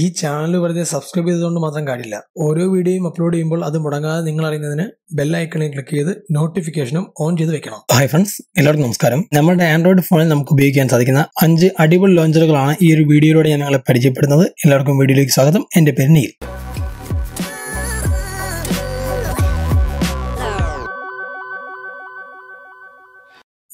ഈ ചാനൽ വെറുതെ സബ്സ്ക്രൈബ് ചെയ്തുകൊണ്ട് മാത്രം കാര്യമില്ല. ഓരോ വീഡിയോയും അപ്ലോഡ് ചെയ്യുമ്പോൾ അത് മുടങ്ങാതെ നിങ്ങൾ അറിയുന്നതിന് ബെൽ ഐക്കണിൽ ക്ലിക്ക് ചെയ്ത് നോട്ടിഫിക്കേഷനും ഓൺ ചെയ്ത് വെക്കണം. ഹായ് ഫ്രണ്ട്സ് എല്ലാവർക്കും നമസ്കാരം. നമ്മുടെ ആൻഡ്രോയിഡ് ഫോണിൽ നമുക്ക് ഉപയോഗിക്കാൻ സാധിക്കുന്ന അഞ്ച് അടിപൊളി ലോഞ്ചറുകളാണ് ഈ ഒരു വീഡിയോയിലൂടെ ഞാൻ നിങ്ങളെ പരിചയപ്പെടുന്നത്. എല്ലാവർക്കും വീഡിയോയിലേക്ക് സ്വാഗതം. എന്റെ പേര് നീൽ.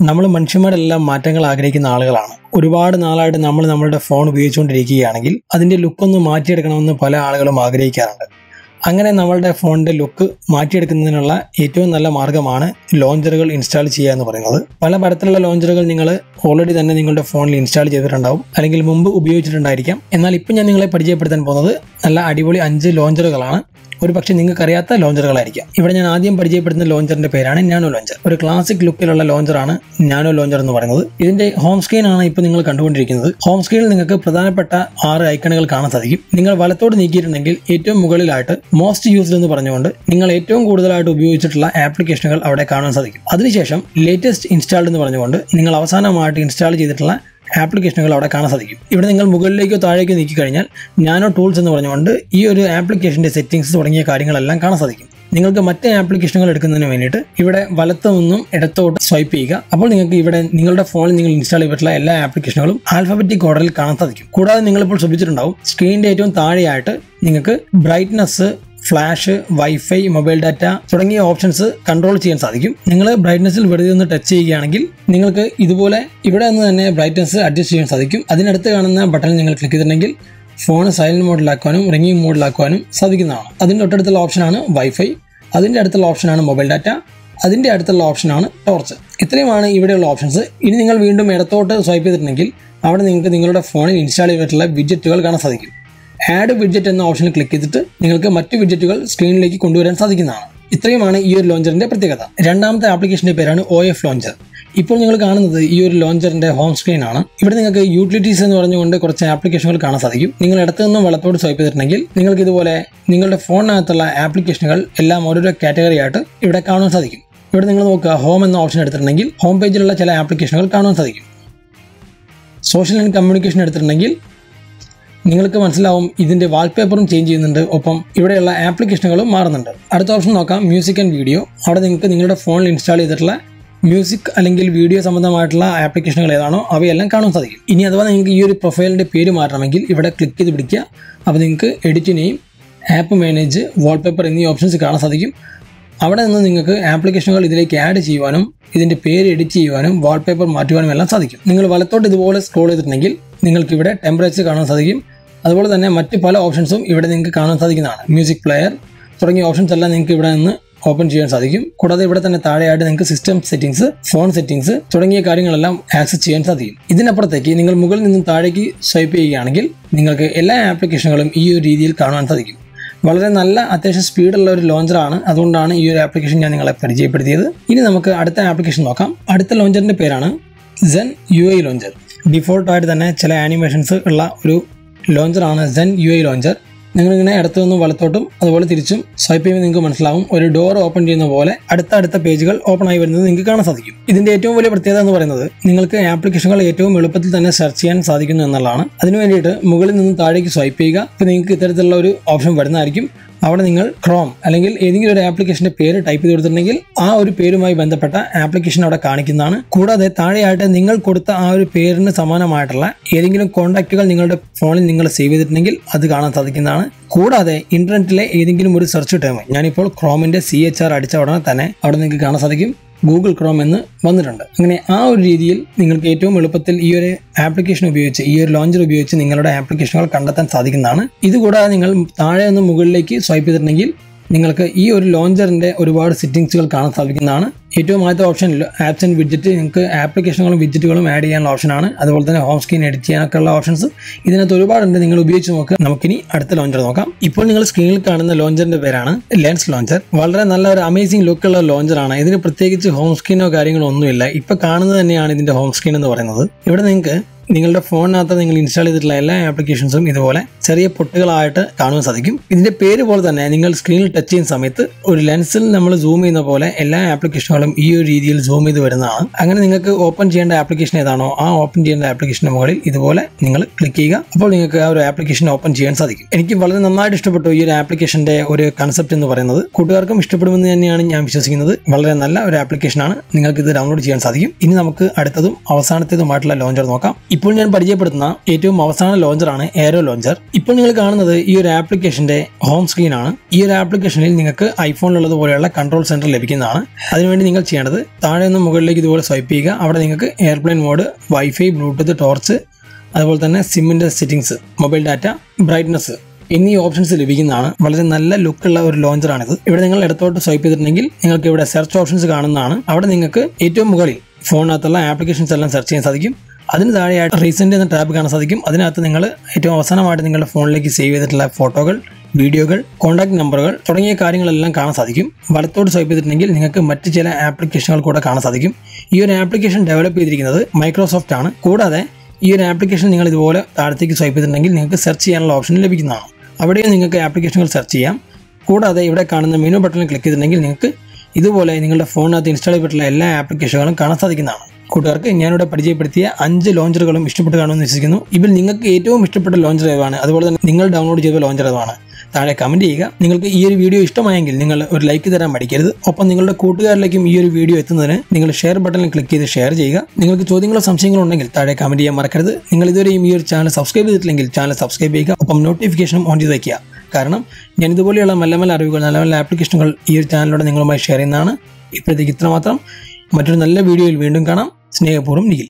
നമ്മൾ മനുഷ്യന്മാരെല്ലാം മാറ്റങ്ങൾ ആഗ്രഹിക്കുന്ന ആളുകളാണ്. ഒരുപാട് നാളായിട്ട് നമ്മൾ നമ്മളുടെ ഫോൺ ഉപയോഗിച്ചുകൊണ്ടിരിക്കുകയാണെങ്കിൽ അതിന്റെ ലുക്കൊന്ന് മാറ്റിയെടുക്കണമെന്ന് പല ആളുകളും ആഗ്രഹിക്കാറുണ്ട്. അങ്ങനെ നമ്മളുടെ ഫോണിന്റെ ലുക്ക് മാറ്റിയെടുക്കുന്നതിനുള്ള ഏറ്റവും നല്ല മാർഗമാണ് ലോഞ്ചറുകൾ ഇൻസ്റ്റാൾ ചെയ്യുക എന്ന് പറയുന്നത്. പല തരത്തിലുള്ള ലോഞ്ചറുകൾ നിങ്ങൾ ഓൾറെഡി തന്നെ നിങ്ങളുടെ ഫോണിൽ ഇൻസ്റ്റാൾ ചെയ്തിട്ടുണ്ടാവും. അല്ലെങ്കിൽ മുമ്പ് ഉപയോഗിച്ചിട്ടുണ്ടായിരിക്കാം. എന്നാൽ ഇപ്പം ഞാൻ നിങ്ങളെ പരിചയപ്പെടുത്താൻ പോകുന്നത് നല്ല അടിപൊളി അഞ്ച് ലോഞ്ചറുകളാണ് ഒരു പക്ഷേ നിങ്ങൾക്കറിയാത്ത ലോഞ്ചറുകളായിരിക്കാം. ഇവിടെ ഞാൻ ആദ്യം പരിചയപ്പെടുന്ന ലോഞ്ചറിന്റെ പേരാണ് നാനോ ലോഞ്ചർ. ഒരു ക്ലാസിക് ലുക്കിലുള്ള ലോഞ്ചറാണ് നാനോ ലോഞ്ചർ എന്ന് പറയുന്നത്. ഇതിന്റെ ഹോം സ്ക്രീൻ ആണ് ഇപ്പോൾ നിങ്ങൾ കണ്ടുകൊണ്ടിരിക്കുന്നത്. ഹോം സ്ക്രീനിൽ നിങ്ങൾക്ക് പ്രധാനപ്പെട്ട ആറ് ഐക്കണുകൾ കാണാൻ സാധിക്കും. നിങ്ങൾ വലത്തോട് നീക്കിയിട്ടുണ്ടെങ്കിൽ ഏറ്റവും മുകളിലായിട്ട് മോസ്റ്റ് യൂസ്ഡ് എന്ന് പറഞ്ഞുകൊണ്ട് നിങ്ങൾ ഏറ്റവും കൂടുതലായിട്ട് ഉപയോഗിച്ചിട്ടുള്ള ആപ്ലിക്കേഷനുകൾ അവിടെ കാണാൻ സാധിക്കും. അതിനുശേഷം ലേറ്റസ്റ്റ് ഇൻസ്റ്റാൾഡ് എന്ന് പറഞ്ഞുകൊണ്ട് നിങ്ങൾ അവസാനമായിട്ട് ഇൻസ്റ്റാൾ ചെയ്തിട്ടുള്ള ആപ്ലിക്കേഷനുകൾ അവിടെ കാണാൻ സാധിക്കും. ഇവിടെ നിങ്ങൾ മുകളിലേക്കോ താഴേക്കോ നീക്കി കഴിഞ്ഞാൽ നാനോ ടൂൾസ് എന്ന് പറഞ്ഞുകൊണ്ട് ഈ ഒരു ആപ്ലിക്കേഷന്റെ സെറ്റിംഗ്സ് തുടങ്ങിയ കാര്യങ്ങളെല്ലാം കാണാൻ സാധിക്കും. നിങ്ങൾക്ക് മറ്റ് ആപ്ലിക്കേഷനുകൾ എടുക്കുന്നതിന് വേണ്ടിയിട്ട് ഇവിടെ വലത്തു നിന്നും ഇടത്തോട്ട് സ്വൈപ്പ് ചെയ്യുക. അപ്പോൾ നിങ്ങൾക്ക് ഇവിടെ നിങ്ങളുടെ ഫോണിൽ നിങ്ങൾ ഇൻസ്റ്റാൾ ചെയ്തിട്ടുള്ള എല്ലാ ആപ്ലിക്കേഷനുകളും ആൽഫബറ്റിക് ഓർഡറിൽ കാണാൻ സാധിക്കും. കൂടാതെ നിങ്ങളിപ്പോൾ ശ്രദ്ധിച്ചിട്ടുണ്ടാവും സ്ക്രീനിന്റെ ഏറ്റവും താഴെയായിട്ട് നിങ്ങൾക്ക് brightness flash WiFi mobile data തുടങ്ങിയ ഓപ്ഷൻസ് കൺട്രോൾ ചെയ്യാൻ സാധിക്കും. നിങ്ങൾ ബ്രൈറ്റ്നസ്സിൽ വെറുതെ ഒന്ന് ടച്ച് ചെയ്യുകയാണെങ്കിൽ നിങ്ങൾക്ക് ഇതുപോലെ ഇവിടെ നിന്ന് തന്നെ ബ്രൈറ്റ്നസ് അഡ്ജസ്റ്റ് ചെയ്യാൻ സാധിക്കും. അതിനടുത്ത് കാണുന്ന ബട്ടൺ നിങ്ങൾ ക്ലിക്ക് ചെയ്തിട്ടുണ്ടെങ്കിൽ ഫോൺ സൈലന്റ് മോഡിലാക്കാനും റിംഗിങ് മോഡിലാക്കാനും സാധിക്കുന്നതാണ്. അതിന്റെ തൊട്ടടുത്തുള്ള ഓപ്ഷനാണ് വൈഫൈ. അതിന്റെ അടുത്തുള്ള ഓപ്ഷനാണ് മൊബൈൽ ഡാറ്റ. അതിന്റെ അടുത്തുള്ള ഓപ്ഷനാണ് ടോർച്ച് ഇത്രയുമാണ് ഇവിടെയുള്ള ഓപ്ഷൻസ് ഇനി നിങ്ങൾ വീണ്ടും ഇടത്തോട്ട് സ്വൈപ്പ് ചെയ്തിട്ടുണ്ടെങ്കിൽ അവിടെ നിങ്ങൾക്ക് നിങ്ങളുടെ ഫോണിൽ ഇൻസ്റ്റാൾ ചെയ്തിട്ടുള്ള വിഡ്ജറ്റുകൾ കാണാൻ സാധിക്കും. ആഡ് വിഡ്ജറ്റ് എന്ന ഓപ്ഷനിൽ ക്ലിക്ക് ചെയ്തിട്ട് നിങ്ങൾക്ക് മറ്റു വിഡ്ജറ്റുകൾ സ്ക്രീനിലേക്ക് കൊണ്ടുവരാൻ സാധിക്കുന്നതാണ്. ഇത്രയുമാണ് ഈ ഒരു ലോഞ്ചറിന്റെ പ്രത്യേകത. രണ്ടാമത്തെ ആപ്ലിക്കേഷന്റെ പേരാണ് ഒ എഫ് ലോഞ്ചർ ഇപ്പോൾ നിങ്ങൾ കാണുന്നത് ഈ ഒരു ലോഞ്ചറിന്റെ ഹോം സ്ക്രീൻ ആണ്. ഇവിടെ നിങ്ങൾക്ക് യൂട്ടിലിറ്റീസ് എന്ന് പറഞ്ഞുകൊണ്ട് കുറച്ച് ആപ്ലിക്കേഷനുകൾ കാണാൻ സാധിക്കും. നിങ്ങൾ ഇടത്തു നിന്നും വലത്തോട് സ്വൈപ്പ് ചെയ്തിട്ടുണ്ടെങ്കിൽ നിങ്ങൾക്ക് ഇതുപോലെ നിങ്ങളുടെ ഫോണിനകത്തുള്ള ആപ്ലിക്കേഷനുകൾ എല്ലാം ഓരോരോ കാറ്റഗറി ആയിട്ട് ഇവിടെ കാണാൻ സാധിക്കും. ഇവിടെ നിങ്ങൾ നോക്കുക ഹോം എന്ന ഓപ്ഷൻ എടുത്തിട്ടുണ്ടെങ്കിൽ ഹോം പേജിലുള്ള ചില ആപ്ലിക്കേഷനുകൾ കാണാൻ സാധിക്കും. സോഷ്യൽ ആൻഡ് കമ്മ്യൂണിക്കേഷൻ എടുത്തിട്ടുണ്ടെങ്കിൽ നിങ്ങൾക്ക് മനസ്സിലാവും ഇതിന്റെ വാൾപേപ്പറും ചേഞ്ച് ചെയ്യുന്നുണ്ട്. ഒപ്പം ഇവിടെയുള്ള ആപ്ലിക്കേഷനുകളും മാറുന്നുണ്ട്. അടുത്ത ഓപ്ഷൻ നോക്കാം. മ്യൂസിക് ആൻഡ് വീഡിയോ അവിടെ നിങ്ങൾക്ക് നിങ്ങളുടെ ഫോണിൽ ഇൻസ്റ്റാൾ ചെയ്തിട്ടുള്ള മ്യൂസിക് അല്ലെങ്കിൽ വീഡിയോ സംബന്ധമായിട്ടുള്ള ആപ്ലിക്കേഷനുകൾ ഏതാണോ അവയെല്ലാം കാണാൻ സാധിക്കും. ഇനി അഥവാ നിങ്ങൾക്ക് ഈ ഒരു പ്രൊഫൈലിന്റെ പേര് മാറ്റണമെങ്കിൽ ഇവിടെ ക്ലിക്ക് ചെയ്ത് പിടിക്കുക. അപ്പോൾ നിങ്ങൾക്ക് edit name app manage wallpaper എന്നീ ഓപ്ഷൻസ് കാണാൻ സാധിക്കും. അവിടെ നിന്ന് നിങ്ങൾക്ക് ആപ്ലിക്കേഷനുകൾ ഇതിലേക്ക് ആഡ് ചെയ്യുവാനും ഇതിന്റെ പേര് എഡിറ്റ് ചെയ്യുവാനും വാൾപേപ്പർ മാറ്റുവാനും എല്ലാം സാധിക്കും. നിങ്ങൾ വലത്തോട്ട് ഇതുപോലെ സ്ക്രോൾ ചെയ്തിട്ടുണ്ടെങ്കിൽ നിങ്ങൾക്ക് ഇവിടെ ടെമ്പറേച്ചർ കാണാൻ സാധിക്കും. അതുപോലെ തന്നെ മറ്റ് പല ഓപ്ഷൻസും ഇവിടെ നിങ്ങൾക്ക് കാണാൻ സാധിക്കുന്നതാണ്. മ്യൂസിക് പ്ലെയർ തുടങ്ങിയ ഓപ്ഷൻസ് എല്ലാം നിങ്ങൾക്ക് ഇവിടെ നിന്ന് ഓപ്പൺ ചെയ്യാൻ സാധിക്കും. കൂടാതെ ഇവിടെ തന്നെ താഴെയായിട്ട് നിങ്ങൾക്ക് സിസ്റ്റം സെറ്റിംഗ്സ് ഫോൺ സെറ്റിംഗ്സ് തുടങ്ങിയ കാര്യങ്ങളെല്ലാം ആക്സസ് ചെയ്യാൻ സാധിക്കും. ഇതിനപ്പുറത്തേക്ക് നിങ്ങൾ മുകളിൽ നിന്നും താഴേക്ക് സ്വൈപ്പ് ചെയ്യുകയാണെങ്കിൽ നിങ്ങൾക്ക് എല്ലാ ആപ്ലിക്കേഷനുകളും ഈ ഒരു രീതിയിൽ കാണാൻ സാധിക്കും. വളരെ നല്ല അത്യാവശ്യം സ്പീഡുള്ള ഒരു ലോഞ്ചറാണ് അതുകൊണ്ടാണ് ഈ ഒരു ആപ്ലിക്കേഷൻ ഞാൻ നിങ്ങളെ പരിചയപ്പെടുത്തിയത്. ഇനി നമുക്ക് അടുത്ത ആപ്ലിക്കേഷൻ നോക്കാം. അടുത്ത ലോഞ്ചറിന്റെ പേരാണ് സെൻ യു ഐ ലോഞ്ചർ ഡിഫോൾട്ടായിട്ട് തന്നെ ചില ആനിമേഷൻസ് ഉള്ള ഒരു ലോഞ്ചറാണ് സെൻ യു ഐ ലോഞ്ചർ. നിങ്ങളിങ്ങനെ ഇടത്തു നിന്നും വലത്തോട്ടും അതുപോലെ തിരിച്ചും സ്വൈപ്പ് ചെയ്യുമ്പോൾ നിങ്ങൾക്ക് മനസ്സിലാവും ഒരു ഡോർ ഓപ്പൺ ചെയ്യുന്ന പോലെ അടുത്ത അടുത്ത പേജുകൾ ഓപ്പൺ ആയി വരുന്നത് നിങ്ങൾക്ക് കാണാൻ സാധിക്കും. ഇതിന്റെ ഏറ്റവും വലിയ പ്രത്യേകത എന്ന് പറയുന്നത് നിങ്ങൾക്ക് ആപ്ലിക്കേഷനുകൾ ഏറ്റവും എളുപ്പത്തിൽ തന്നെ സെർച്ച് ചെയ്യാൻ സാധിക്കുന്നു എന്നുള്ളതാണ്. അതിനു വേണ്ടിയിട്ട് മുകളിൽ നിന്നും താഴേക്ക് സ്വൈപ്പ് ചെയ്യുക. അപ്പോൾ നിങ്ങൾക്ക് ഇത്തരത്തിലുള്ള ഒരു ഓപ്ഷൻ വരുന്നതായിരിക്കും. അവിടെ നിങ്ങൾ ക്രോം അല്ലെങ്കിൽ ഏതെങ്കിലും ഒരു ആപ്ലിക്കേഷന്റെ പേര് ടൈപ്പ് ചെയ്ത് കൊടുത്തിട്ടുണ്ടെങ്കിൽ ആ ഒരു പേരുമായി ബന്ധപ്പെട്ട ആപ്ലിക്കേഷൻ അവിടെ കാണിക്കുന്നതാണ്. കൂടാതെ താഴെയായിട്ട് നിങ്ങൾ കൊടുത്ത ആ ഒരു പേരിന് സമാനമായിട്ടുള്ള ഏതെങ്കിലും കോൺടാക്റ്റുകൾ നിങ്ങളുടെ ഫോണിൽ നിങ്ങൾ സേവ് ചെയ്തിട്ടുണ്ടെങ്കിൽ അത് കാണാൻ സാധിക്കുന്നതാണ്. കൂടാതെ ഇന്റർനെറ്റിലെ ഏതെങ്കിലും ഒരു സെർച്ച് ടേം ഞാനിപ്പോൾ ക്രോമിന്റെ സി എച്ച് ആർ അടിച്ച ഉടനെ തന്നെ അവിടെ നിങ്ങൾക്ക് കാണാൻ സാധിക്കും. ഗൂഗിൾ ക്രോം എന്ന് വന്നിട്ടുണ്ട്. അങ്ങനെ ആ ഒരു രീതിയിൽ നിങ്ങൾക്ക് ഏറ്റവും എളുപ്പത്തിൽ ഈ ഒരു ആപ്ലിക്കേഷൻ ഉപയോഗിച്ച് ഈ ഒരു ലോഞ്ചർ ഉപയോഗിച്ച് നിങ്ങളുടെ ആപ്ലിക്കേഷനുകൾ കണ്ടെത്താൻ സാധിക്കുന്നതാണ്. ഇതുകൂടാതെ നിങ്ങൾ താഴെ നിന്ന് മുകളിലേക്ക് സ്വൈപ്പ് ചെയ്തിട്ടുണ്ടെങ്കിൽ നിങ്ങൾക്ക് ഈ ഒരു ലോഞ്ചറിന്റെ ഒരുപാട് സെറ്റിംഗ്സുകൾ കാണാൻ സാധിക്കുന്നതാണ്. ഏറ്റവും ആദ്യത്തെ ഓപ്ഷൻ ആപ്സ് ആൻഡ് വിഡ്ജറ്റ് നിങ്ങൾക്ക് ആപ്ലിക്കേഷനുകളും വിഡ്ജറ്റുകളും ആഡ് ചെയ്യാനുള്ള ഓപ്ഷനാണ് അതുപോലെ തന്നെ ഹോം സ്ക്രീൻ എഡിറ്റ് ചെയ്യാനൊക്കെ ഉള്ള ഓപ്ഷൻസ് ഇതിനകത്ത് ഒരുപാടുണ്ട് നിങ്ങൾ ഉപയോഗിച്ച് നോക്കുക നമുക്കിനി അടുത്ത ലോഞ്ചർ നോക്കാം. ഇപ്പോൾ നിങ്ങൾ സ്ക്രീനിൽ കാണുന്ന ലോഞ്ചറിന്റെ പേരാണ് ലെൻസ് ലോഞ്ചർ വളരെ നല്ല ഒരു അമേസിംഗ് ലുക്കുള്ള ലോഞ്ചറാണ് ഇതിന് പ്രത്യേകിച്ച് ഹോം സ്ക്രീനോ കാര്യങ്ങളോ ഒന്നുമില്ല. ഇപ്പോൾ കാണുന്നത് തന്നെയാണ് ഇതിന്റെ ഹോം സ്ക്രീൻ എന്ന് പറയുന്നത്. ഇവിടെ നിങ്ങൾക്ക് നിങ്ങളുടെ ഫോണിനകത്ത് നിങ്ങൾ ഇൻസ്റ്റാൾ ചെയ്തിട്ടുള്ള എല്ലാ ആപ്ലിക്കേഷൻസും ഇതുപോലെ ചെറിയ പൊട്ടുകളായിട്ട് കാണുവാൻ സാധിക്കും. ഇതിന്റെ പേര് പോലെ തന്നെ നിങ്ങൾ സ്ക്രീനിൽ ടച്ച് ചെയ്യുന്ന സമയത്ത് ഒരു ലെൻസിൽ നമ്മൾ സൂം ചെയ്യുന്ന പോലെ എല്ലാ ആപ്ലിക്കേഷനുകളും ഈ ഒരു രീതിയിൽ സൂം ചെയ്ത് വരുന്നതാണ്. അങ്ങനെ നിങ്ങൾക്ക് ഓപ്പൺ ചെയ്യേണ്ട ആപ്ലിക്കേഷൻ ഏതാണോ ആ ഓപ്പൺ ചെയ്യേണ്ട ആപ്ലിക്കേഷന് മുകളിൽ ഇതുപോലെ നിങ്ങൾ ക്ലിക്ക് ചെയ്യുക. അപ്പോൾ നിങ്ങൾക്ക് ആ ഒരു ആപ്ലിക്കേഷൻ ഓപ്പൺ ചെയ്യാൻ സാധിക്കും. എനിക്ക് വളരെ നന്നായിട്ട് ഇഷ്ടപ്പെട്ടു ഈ ഒരു ആപ്ലിക്കേഷന്റെ ഒരു കൺസെപ്റ്റ് എന്ന് പറയുന്നത്. കൂട്ടുകാർക്കും ഇഷ്ടപ്പെടുമെന്ന് തന്നെയാണ് ഞാൻ വിശ്വസിക്കുന്നത്. വളരെ നല്ല ഒരു ആപ്ലിക്കേഷനാണ് നിങ്ങൾക്ക് ഇത് ഡൗൺലോഡ് ചെയ്യാൻ സാധിക്കും. ഇനി നമുക്ക് അടുത്തതും അവസാനത്തേതുമായിട്ടുള്ള ലോഞ്ചർ നോക്കാം. ഇപ്പോൾ ഞാൻ പരിചയപ്പെടുത്തുന്ന ഏറ്റവും അവസാന ലോഞ്ചറാണ് എയറോ ലോഞ്ചർ ഇപ്പോൾ നിങ്ങൾ കാണുന്നത് ഈ ഒരു ആപ്ലിക്കേഷന്റെ ഹോം സ്ക്രീൻ ആണ് ഈ ഒരു ആപ്ലിക്കേഷനിൽ നിങ്ങൾക്ക് ഐഫോണിലുള്ളത് പോലെയുള്ള കൺട്രോൾ സെന്റർ ലഭിക്കുന്നതാണ്. അതിനുവേണ്ടി നിങ്ങൾ ചെയ്യേണ്ടത് താഴെ നിന്ന് മുകളിലേക്ക് ഇതുപോലെ സ്വൈപ്പ് ചെയ്യുക. അവിടെ നിങ്ങൾക്ക് airplane mode WiFi Bluetooth torch അതുപോലെ തന്നെ സിമ്മിന്റെ സെറ്റിംഗ്സ് മൊബൈൽ ഡാറ്റ ബ്രൈറ്റ്നസ് എന്നീ ഓപ്ഷൻസ് ലഭിക്കുന്നതാണ്. വളരെ നല്ല ലുക്കുള്ള ഒരു ലോഞ്ചറാണിത്. ഇവിടെ നിങ്ങൾ ഇടത്തോട്ട് സ്വൈപ്പ് ചെയ്തിട്ടുണ്ടെങ്കിൽ നിങ്ങൾക്ക് ഇവിടെ സെർച്ച് ഓപ്ഷൻസ് കാണുന്നതാണ്. അവിടെ നിങ്ങൾക്ക് ഏറ്റവും മുകളിൽ ഫോണിനകത്തുള്ള ആപ്ലിക്കേഷൻസ് എല്ലാം സെർച്ച് ചെയ്യാൻ സാധിക്കും. അതിന് താഴെയായിട്ട് റീസെന്റ് എന്ന ടാബ് കാണാൻ സാധിക്കും. അതിനകത്ത് നിങ്ങൾ ഏറ്റവും അവസാനമായിട്ട് നിങ്ങളുടെ ഫോണിലേക്ക് സേവ് ചെയ്തിട്ടുള്ള ഫോട്ടോകൾ വീഡിയോകൾ കോൺടാക്ട് നമ്പറുകൾ തുടങ്ങിയ കാര്യങ്ങളെല്ലാം കാണാൻ സാധിക്കും. വലത്തോട്ട് സ്വൈപ്പ് ചെയ്തിട്ടുണ്ടെങ്കിൽ നിങ്ങൾക്ക് മറ്റ് ചില ആപ്ലിക്കേഷനുകൾ കൂടെ കാണാൻ സാധിക്കും. ഈ ഒരു ആപ്ലിക്കേഷൻ ഡെവലപ്പ് ചെയ്തിരിക്കുന്നത് മൈക്രോസോഫ്റ്റ് ആണ്. കൂടാതെ ഈ ഒരു ആപ്ലിക്കേഷൻ നിങ്ങൾ ഇതുപോലെ താഴത്തേക്ക് സ്വൈപ്പ് ചെയ്തിട്ടുണ്ടെങ്കിൽ നിങ്ങൾക്ക് സെർച്ച് ചെയ്യാനുള്ള ഓപ്ഷൻ ലഭിക്കുന്നതാണ്. അവിടെയും നിങ്ങൾക്ക് ആപ്ലിക്കേഷനുകൾ സെർച്ച് ചെയ്യാം. കൂടാതെ ഇവിടെ കാണുന്ന മെനു ബട്ടണിൽ ക്ലിക്ക് ചെയ്തിട്ടുണ്ടെങ്കിൽ നിങ്ങൾക്ക് ഇതുപോലെ നിങ്ങളുടെ ഫോണിനകത്ത് ഇൻസ്റ്റാൾ ചെയ്തിട്ടുള്ള എല്ലാ ആപ്ലിക്കേഷനുകളും കാണാൻ സാധിക്കുന്നതാണ്. കൂട്ടുകാർക്ക് ഞാനിവിടെ പരിചയപ്പെടുത്തിയ അഞ്ച് ലോഞ്ചറുകളും ഇഷ്ടപ്പെട്ട് കാണുമെന്ന് വിശ്വസിക്കുന്നു. ഇതിൽ നിങ്ങൾക്ക് ഏറ്റവും ഇഷ്ടപ്പെട്ട ലോഞ്ചർ ഏതാണ്? അതുപോലെ തന്നെ നിങ്ങൾ ഡൗൺലോഡ് ചെയ്ത ലോഞ്ചർ ഏതാണ്? താഴെ കമന്റ് ചെയ്യുക. നിങ്ങൾക്ക് ഈ ഒരു വീഡിയോ ഇഷ്ടമായെങ്കിൽ നിങ്ങൾ ഒരു ലൈക്ക് തരാൻ മടിക്കരുത്. ഒപ്പം നിങ്ങളുടെ കൂട്ടുകാരിലേക്കും ഈ ഒരു വീഡിയോ എത്തുന്നതിന് നിങ്ങൾ ഷെയർ ബട്ടണിൽ ക്ലിക്ക് ചെയ്ത് ഷെയർ ചെയ്യുക. നിങ്ങൾക്ക് ചോദ്യങ്ങളോ സംശയങ്ങളോ ഉണ്ടെങ്കിൽ താഴെ കമന്റ് ചെയ്യാൻ മറക്കരുത്. നിങ്ങൾ ഇതുവരെയും ഈ ഒരു ചാനൽ സബ്സ്ക്രൈബ് ചെയ്തിട്ടില്ലെങ്കിൽ ചാനൽ സബ്സ്ക്രൈബ് ചെയ്യുക. ഒപ്പം നോട്ടിഫിക്കേഷനും ഓൺ ചെയ്ത് വയ്ക്കുക കാരണം ഞാൻ ഇതുപോലെയുള്ള നല്ല നല്ല അറിവുകൾ നല്ല നല്ല ആപ്ലിക്കേഷനുകൾ ഈ ഒരു ചാനലിലൂടെ നിങ്ങളുമായി ഷെയർ ചെയ്യുന്നതാണ്. ഇപ്പോഴത്തേക്ക് ഇത്രമാത്രം. മറ്റൊരു നല്ല വീഡിയോയിൽ വീണ്ടും കാണാം. ஸ்நேகபூர்வம் நிகில்